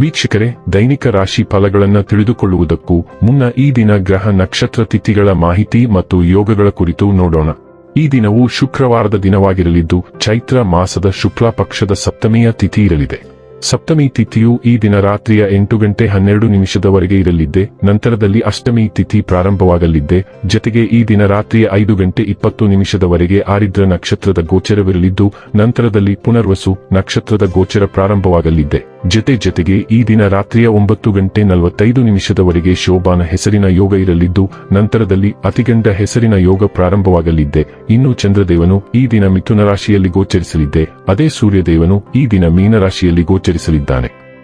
ವೀಕ್ಷಕರೇ, ದೈನಿಕ ರಾಶಿ ಫಲಗಳನ್ನು ತಿಳಿದುಕೊಳ್ಳುವುದಕ್ಕೂ ಮುನ್ನ ಈ ದಿನ ಗ್ರಹ ನಕ್ಷತ್ರ ತಿಥಿಗಳ ಮಾಹಿತಿ ಮತ್ತು ಯೋಗಗಳ ಕುರಿತು ನೋಡೋಣ. ಈ ದಿನವು ಶುಕ್ರವಾರದ ದಿನವಾಗಿರಲಿದ್ದು, ಚೈತ್ರ ಮಾಸದ ಶುಕ್ಲ ಪಕ್ಷದ ಸಪ್ತಮಿಯ ತಿಥಿ ಇರಲಿದೆ. ಸಪ್ತಮಿ ತಿಥಿಯು ಈ ದಿನ ರಾತ್ರಿಯ ಎಂಟು ಗಂಟೆ ಹನ್ನೆರಡು ನಿಮಿಷದವರೆಗೆ ಇರಲಿದ್ದೆ, ನಂತರದಲ್ಲಿ ಅಷ್ಟಮಿ ತಿಥಿ ಪ್ರಾರಂಭವಾಗಲಿದ್ದೆ, ಜತೆಗೆ ಈ ದಿನ ರಾತ್ರಿಯ ಐದು ಗಂಟೆ ಇಪ್ಪತ್ತು ನಿಮಿಷದವರೆಗೆ ಆರಿದ್ರ ನಕ್ಷತ್ರದ ಗೋಚರವಿರಲಿದ್ದು, ನಂತರದಲ್ಲಿ ಪುನರ್ವಸು ನಕ್ಷತ್ರದ ಗೋಚರ ಪ್ರಾರಂಭವಾಗಲಿದ್ದೆ. ಜತೆ ಜತೆಗೆ ಈ ದಿನ ರಾತ್ರಿಯ ಒಂಬತ್ತು ಗಂಟೆ ನಲವತ್ತೈದು ನಿಮಿಷದವರೆಗೆ ಶೋಭಾನ ಹೆಸರಿನ ಯೋಗ ಇರಲಿದ್ದು, ನಂತರದಲ್ಲಿ ಅತಿಗಂಡ ಹೆಸರಿನ ಯೋಗ ಪ್ರಾರಂಭವಾಗಲಿದ್ದೆ. ಇನ್ನು ಚಂದ್ರದೇವನು ಈ ದಿನ ಮಿಥುನ ರಾಶಿಯಲ್ಲಿ ಗೋಚರಿಸಲಿದ್ದೆ. ಅದೇ ಸೂರ್ಯದೇವನು ಈ ದಿನ ಮೀನರಾಶಿಯಲ್ಲಿ ಗೋಚರಿಸಲಿದ್ದಾನೆ.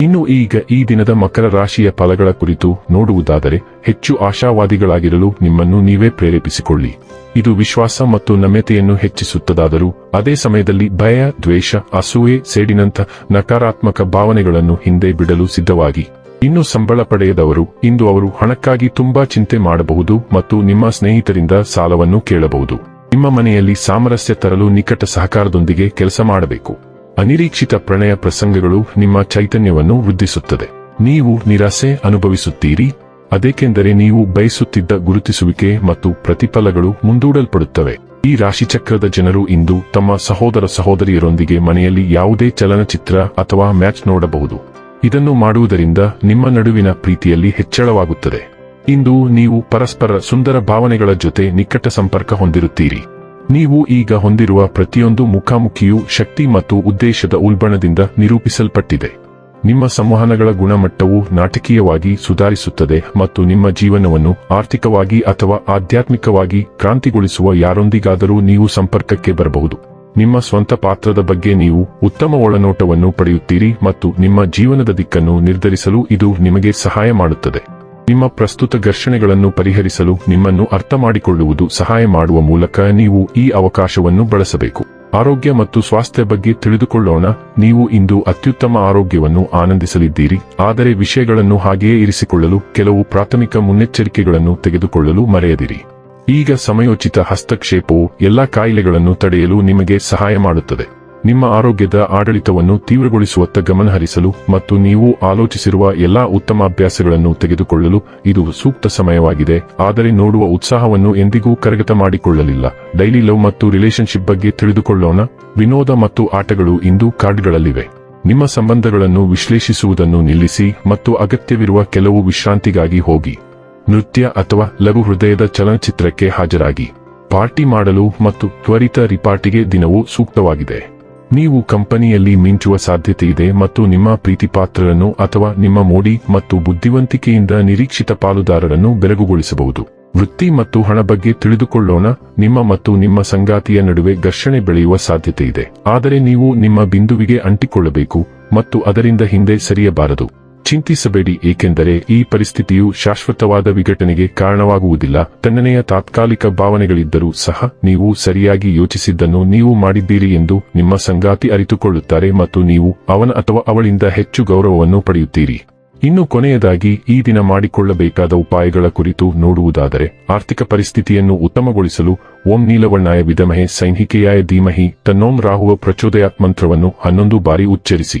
ಇನ್ನು ಈಗ ಈ ದಿನದ ಮಕರ ರಾಶಿಯ ಫಲಗಳ ಕುರಿತು ನೋಡುವುದಾದರೆ ಹೆಚ್ಚು ಆಶಾವಾದಿಗಳಾಗಿರಲು ನಿಮ್ಮನ್ನು ನೀವೇ ಪ್ರೇರೇಪಿಸಿಕೊಳ್ಳಿ. ಇದು ವಿಶ್ವಾಸ ಮತ್ತು ನಮ್ಯತೆಯನ್ನು ಹೆಚ್ಚಿಸುತ್ತದಾದರೂ ಅದೇ ಸಮಯದಲ್ಲಿ ಭಯ, ದ್ವೇಷ, ಅಸೂಯೆ ಸೇಡಿನಂಥ ನಕಾರಾತ್ಮಕ ಭಾವನೆಗಳನ್ನು ಹಿಂದೆ ಬಿಡಲು ಸಿದ್ಧವಾಗಿ. ಇನ್ನು ಸಂಬಳ ಪಡೆಯದವರು ಇಂದು ಅವರು ಹಣಕ್ಕಾಗಿ ತುಂಬಾ ಚಿಂತೆ ಮಾಡಬಹುದು ಮತ್ತು ನಿಮ್ಮ ಸ್ನೇಹಿತರಿಂದ ಸಾಲವನ್ನು ಕೇಳಬಹುದು. ನಿಮ್ಮ ಮನೆಯಲ್ಲಿ ಸಾಮರಸ್ಯ ತರಲು ನಿಕಟ ಸಹಕಾರದೊಂದಿಗೆ ಕೆಲಸ ಮಾಡಬೇಕು. ಅನಿರೀಕ್ಷಿತ ಪ್ರಣಯ ಪ್ರಸಂಗಗಳು ನಿಮ್ಮ ಚೈತನ್ಯವನ್ನು ವೃದ್ಧಿಸುತ್ತದೆ. ನೀವು ನಿರಾಸೆ ಅನುಭವಿಸುತ್ತೀರಿ. ಅದೇಕೆಂದರೆ ನೀವು ಬಯಸುತ್ತಿದ್ದ ಗುರುತಿಸುವಿಕೆ ಮತ್ತು ಪ್ರತಿಫಲಗಳು ಮುಂದೂಡಲ್ಪಡುತ್ತವೆ. ಈ ರಾಶಿಚಕ್ರದ ಜನರು ಇಂದು ತಮ್ಮ ಸಹೋದರ ಸಹೋದರಿಯರೊಂದಿಗೆ ಮನೆಯಲ್ಲಿ ಯಾವುದೇ ಚಲನಚಿತ್ರ ಅಥವಾ ಮ್ಯಾಚ್ ನೋಡಬಹುದು. ಇದನ್ನು ಮಾಡುವುದರಿಂದ ನಿಮ್ಮ ನಡುವಿನ ಪ್ರೀತಿಯಲ್ಲಿ ಹೆಚ್ಚಳವಾಗುತ್ತದೆ. ಇಂದು ನೀವು ಪರಸ್ಪರ ಸುಂದರ ಭಾವನೆಗಳ ಜೊತೆ ನಿಕಟ ಸಂಪರ್ಕ ಹೊಂದಿರುತ್ತೀರಿ. ನೀವು ಈಗ ಹೊಂದಿರುವ ಪ್ರತಿಯೊಂದು ಮುಖಾಮುಖಿಯು ಶಕ್ತಿ ಮತ್ತು ಉದ್ದೇಶದ ಉಲ್ಬಣದಿಂದ ನಿರೂಪಿಸಲ್ಪಟ್ಟಿದೆ. ನಿಮ್ಮ ಸಂವಹನಗಳ ಗುಣಮಟ್ಟವು ನಾಟಕೀಯವಾಗಿ ಸುಧಾರಿಸುತ್ತದೆ ಮತ್ತು ನಿಮ್ಮ ಜೀವನವನ್ನು ಆರ್ಥಿಕವಾಗಿ ಅಥವಾ ಆಧ್ಯಾತ್ಮಿಕವಾಗಿ ಕ್ರಾಂತಿಗೊಳಿಸುವ ಯಾರೊಂದಿಗಾದರೂ ನೀವು ಸಂಪರ್ಕಕ್ಕೆ ಬರಬಹುದು. ನಿಮ್ಮ ಸ್ವಂತ ಪಾತ್ರದ ಬಗ್ಗೆ ನೀವು ಉತ್ತಮ ಒಳನೋಟವನ್ನು ಪಡೆಯುತ್ತೀರಿ ಮತ್ತು ನಿಮ್ಮ ಜೀವನದ ದಿಕ್ಕನ್ನು ನಿರ್ಧರಿಸಲು ಇದು ನಿಮಗೆ ಸಹಾಯ ಮಾಡುತ್ತದೆ. ನಿಮ್ಮ ಪ್ರಸ್ತುತ ಘರ್ಷಣೆಗಳನ್ನು ಪರಿಹರಿಸಲು ನಿಮ್ಮನ್ನು ಅರ್ಥ ಮಾಡಿಕೊಳ್ಳುವುದು ಸಹಾಯ ಮಾಡುವ ಮೂಲಕ ನೀವು ಈ ಅವಕಾಶವನ್ನು ಬಳಸಬೇಕು. ಆರೋಗ್ಯ ಮತ್ತು ಸ್ವಾಸ್ಥ್ಯ ಬಗ್ಗೆ ತಿಳಿದುಕೊಳ್ಳೋಣ. ನೀವು ಇಂದು ಅತ್ಯುತ್ತಮ ಆರೋಗ್ಯವನ್ನು ಆನಂದಿಸಲಿದ್ದೀರಿ. ಆದರೆ ವಿಷಯಗಳನ್ನು ಹಾಗೆಯೇ ಇರಿಸಿಕೊಳ್ಳಲು ಕೆಲವು ಪ್ರಾಥಮಿಕ ಮುನ್ನೆಚ್ಚರಿಕೆಗಳನ್ನು ತೆಗೆದುಕೊಳ್ಳಲು ಮರೆಯದಿರಿ. ಈಗ ಸಮಯೋಚಿತ ಹಸ್ತಕ್ಷೇಪವು ಎಲ್ಲಾ ಕಾಯಿಲೆಗಳನ್ನು ತಡೆಯಲು ನಿಮಗೆ ಸಹಾಯ ಮಾಡುತ್ತದೆ. ನಿಮ್ಮ ಆರೋಗ್ಯದ ಆಡಳಿತವನ್ನು ತೀವ್ರಗೊಳಿಸುವತ್ತ ಗಮನಹರಿಸಲು ಮತ್ತು ನೀವು ಆಲೋಚಿಸಿರುವ ಎಲ್ಲಾ ಉತ್ತಮ ಅಭ್ಯಾಸಗಳನ್ನು ತೆಗೆದುಕೊಳ್ಳಲು ಇದು ಸೂಕ್ತ ಸಮಯವಾಗಿದೆ. ಆದರೆ ನೋಡುವ ಉತ್ಸಾಹವನ್ನು ಎಂದಿಗೂ ಕರಗತ ಮಾಡಿಕೊಳ್ಳಲಿಲ್ಲ. ಡೈಲಿ ಲವ್ ಮತ್ತು ರಿಲೇಶನ್ಶಿಪ್ ಬಗ್ಗೆ ತಿಳಿದುಕೊಳ್ಳೋಣ. ವಿನೋದ ಮತ್ತು ಆಟಗಳು ಇಂದು ಕಾರ್ಡ್ಗಳಲ್ಲಿವೆ. ನಿಮ್ಮ ಸಂಬಂಧಗಳನ್ನು ವಿಶ್ಲೇಷಿಸುವುದನ್ನು ನಿಲ್ಲಿಸಿ ಮತ್ತು ಅಗತ್ಯವಿರುವ ಕೆಲವು ವಿಶ್ರಾಂತಿಗಾಗಿ ಹೋಗಿ. ನೃತ್ಯ ಅಥವಾ ಲಘು ಹೃದಯದ ಚಲನಚಿತ್ರಕ್ಕೆ ಹಾಜರಾಗಿ. ಪಾರ್ಟಿ ಮಾಡಲು ಮತ್ತು ತ್ವರಿತ ರಿಪಾರ್ಟಿಗೆ ದಿನವೂ ಸೂಕ್ತವಾಗಿದೆ. ನೀವು ಕಂಪನಿಯಲ್ಲಿ ಮಿಂಚುವ ಸಾಧ್ಯತೆ ಇದೆ ಮತ್ತು ನಿಮ್ಮ ಪ್ರೀತಿಪಾತ್ರರನ್ನು ಅಥವಾ ನಿಮ್ಮ ಮೋಡಿ ಮತ್ತು ಬುದ್ಧಿವಂತಿಕೆಯಿಂದ ನಿರೀಕ್ಷಿತ ಪಾಲುದಾರರನ್ನು ಬೆರಗುಗೊಳಿಸಬಹುದು. ವೃತ್ತಿ ಮತ್ತು ಹಣ ಬಗ್ಗೆ ತಿಳಿದುಕೊಳ್ಳೋಣ, ನಿಮ್ಮ ಮತ್ತು ನಿಮ್ಮ ಸಂಗಾತಿಯ ನಡುವೆ ಘರ್ಷಣೆ ಬೆಳೆಯುವ ಸಾಧ್ಯತೆ ಇದೆ. ಆದರೆ ನೀವು ನಿಮ್ಮ ಬಿಂದುವಿಗೆ ಅಂಟಿಕೊಳ್ಳಬೇಕು ಮತ್ತು ಅದರಿಂದ ಹಿಂದೆ ಸರಿಯಬಾರದು. ಚಿಂತಿಸಬೇಡಿ, ಏಕೆಂದರೆ ಈ ಪರಿಸ್ಥಿತಿಯು ಶಾಶ್ವತವಾದ ವಿಘಟನೆಗೆ ಕಾರಣವಾಗುವುದಿಲ್ಲ. ತಣ್ಣನೆಯ ತಾತ್ಕಾಲಿಕ ಭಾವನೆಗಳಿದ್ದರೂ ಸಹ ನೀವು ಸರಿಯಾಗಿ ಯೋಚಿಸಿದ್ದನ್ನು ನೀವು ಮಾಡಿದ್ದೀರಿ ಎಂದು ನಿಮ್ಮ ಸಂಗಾತಿ ಅರಿತುಕೊಳ್ಳುತ್ತಾರೆ ಮತ್ತು ನೀವು ಅವನ ಅಥವಾ ಅವಳಿಂದ ಹೆಚ್ಚು ಗೌರವವನ್ನು ಪಡೆಯುತ್ತೀರಿ. ಇನ್ನು ಕೊನೆಯದಾಗಿ, ಈ ದಿನ ಮಾಡಿಕೊಳ್ಳಬೇಕಾದ ಉಪಾಯಗಳ ಕುರಿತು ನೋಡುವುದಾದರೆ, ಆರ್ಥಿಕ ಪರಿಸ್ಥಿತಿಯನ್ನು ಉತ್ತಮಗೊಳಿಸಲು ಓಂ ನೀಲವರ್ಣಾಯ ವಿಧಮಹೆ ಸೈನಿಕೆಯಾಯ ಧೀಮಹಿ ತನ್ನೋಂ ರಾಹುವ ಪ್ರಚೋದಯಾತ್ ಮಂತ್ರವನ್ನು ಹನ್ನೊಂದು ಬಾರಿ ಉಚ್ಚರಿಸಿ.